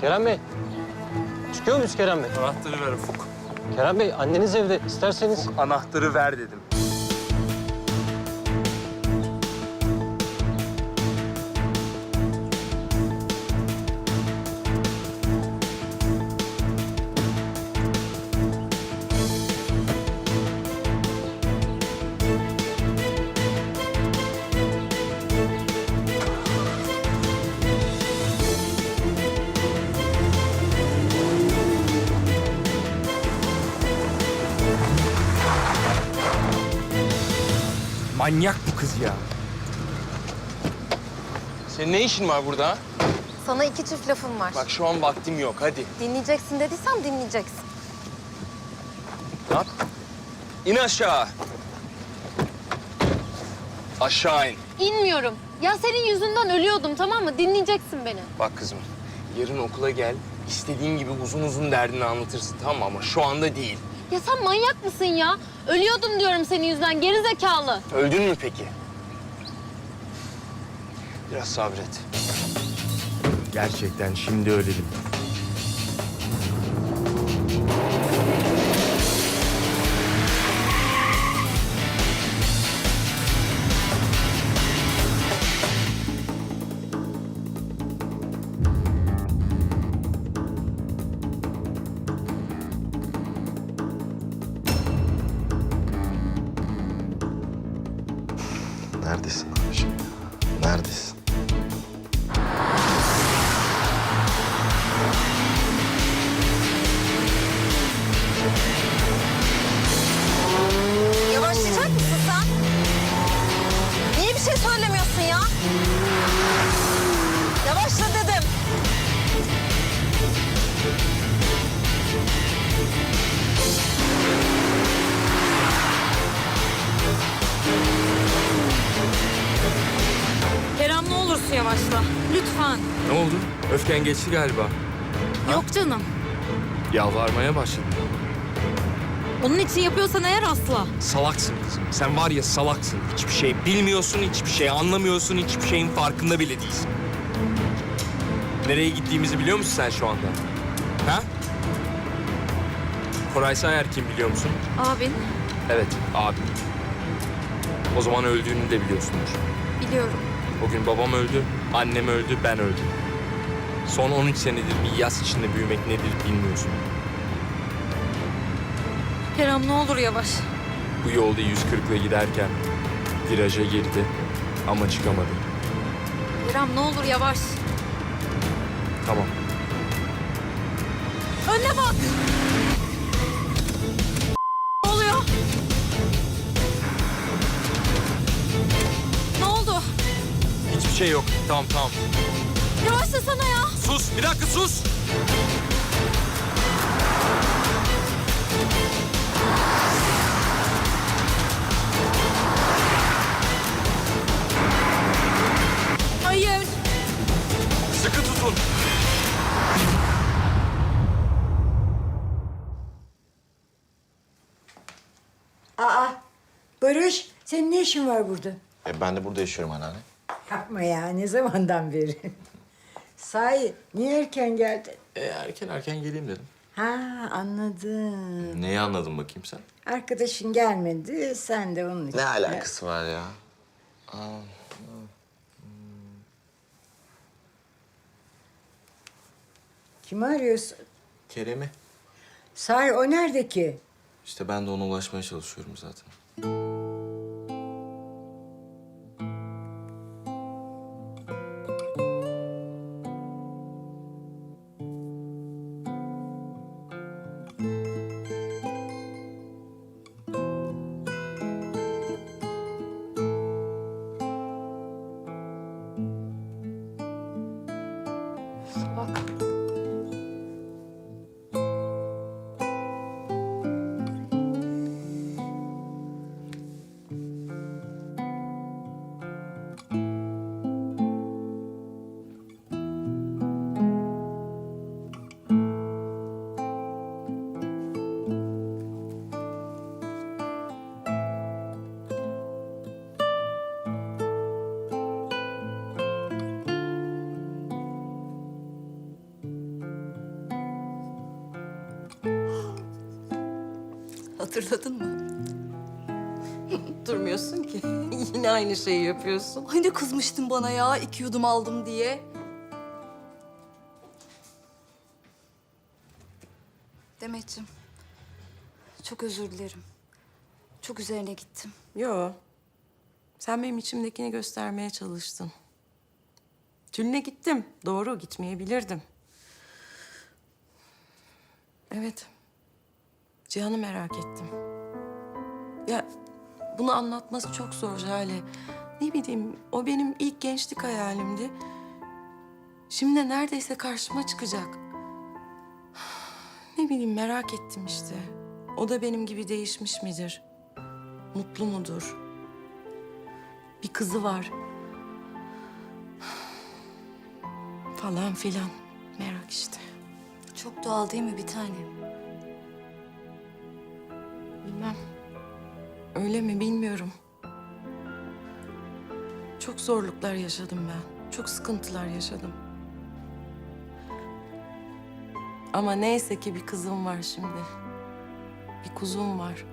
Kerem Bey. Çıkıyor muyuz Kerem Bey? Anahtarı ver Ufuk. Kerem Bey anneniz evde. İsterseniz Anahtarı ver dedim. Manyak bu kız ya. Senin ne işin var burada? ha? Sana iki çift lafım var. Bak şu an vaktim yok. Hadi. Dinleyeceksin dediysem dinleyeceksin. Ne yap? İn aşağı. Aşağı in. İnmiyorum. Ya senin yüzünden ölüyordum tamam mı? Dinleyeceksin beni. Bak kızım. Yarın okula gel. İstediğin gibi uzun uzun derdini anlatırsın tamam mı? Ama şu anda değil. Ya sen manyak mısın ya? Ölüyordum diyorum senin yüzünden geri zekalı. Öldün mü peki? Biraz sabret. Gerçekten şimdi ölelim. Neredesin abiciğim ya? Neredesin? Yavaşla. Lütfen. Ne oldu? Öfken geçti galiba. Yok canım. Yalvarmaya başladın. Onun için yapıyorsan eğer asla. Salaksın kızım. Sen var ya salaksın. Hiçbir şey bilmiyorsun, hiçbir şey anlamıyorsun, hiçbir şeyin farkında bile değilsin. Nereye gittiğimizi biliyor musun sen şu anda? Ha? Koray Sayer kim biliyor musun? Abin Evet, abim. O zaman öldüğünü de biliyorsundur. biliyorum. O gün babam öldü, annem öldü, ben öldüm. Son 13 senedir bir yas içinde büyümek nedir bilmiyorsun. Kerem ne olur yavaş. Bu yolda 140 ile giderken viraja girdi ama çıkamadı. Kerem ne olur yavaş. Tamam. Önüne bak. Şey yok. Tamam tamam. Yavaşlasana ya. Sus bir dakika sus. Hayır. Sıkı tutun. Aa, Barış, senin ne işin var burada? E, ben de burada yaşıyorum anneanne. Yapma ya, ne zamandan beri? Sahi, niye erken geldin? E, erken erken geleyim dedim. Ha, anladım. Neyi anladın bakayım sen? Arkadaşın gelmedi, sen de onun için. Ne alakası var ya? Kimi arıyorsun? Kerem'i. Sahi, o nerede ki? İşte ben de ona ulaşmaya çalışıyorum zaten. Hatırladın mı? Durmuyorsun ki. Yine aynı şeyi yapıyorsun. Ay ne kızmıştın bana ya iki yudum aldım diye. Demetciğim, çok özür dilerim. Çok üzerine gittim. Yo. Sen benim içimdekini göstermeye çalıştın. Tülin'e gittim. Doğru gitmeyebilirdim. Evet. Cihan'ı merak ettim. Ya bunu anlatması çok zor Jale. Ne bileyim o benim ilk gençlik hayalimdi. Şimdi de neredeyse karşıma çıkacak. Ne bileyim merak ettim işte. O da benim gibi değişmiş midir? Mutlu mudur? Bir kızı var. Falan filan. Merak işte. Çok doğal değil mi bir tanem? Bilmem. Öyle mi bilmiyorum. Çok zorluklar yaşadım ben. Çok sıkıntılar yaşadım. Ama neyse ki bir kızım var şimdi. Bir kuzum var.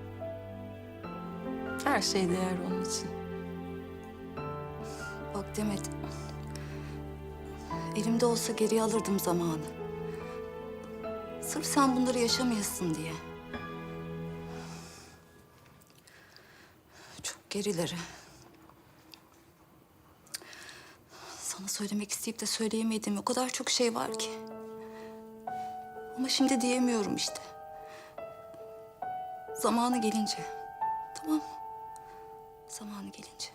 Her şey değer onun için. Bak Demet, elimde olsa geriye alırdım zamanı. Sırf sen bunları yaşamayasın diye. Çok gerileri. Sana söylemek isteyip de söyleyemediğim o kadar çok şey var ki. Ama şimdi diyemiyorum işte. Zamanı gelince. Tamam mı? Zamanı gelince.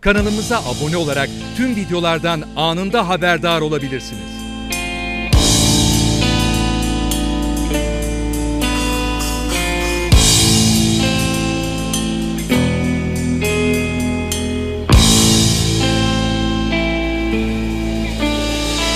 Kanalımıza abone olarak tüm videolardan anında haberdar olabilirsiniz.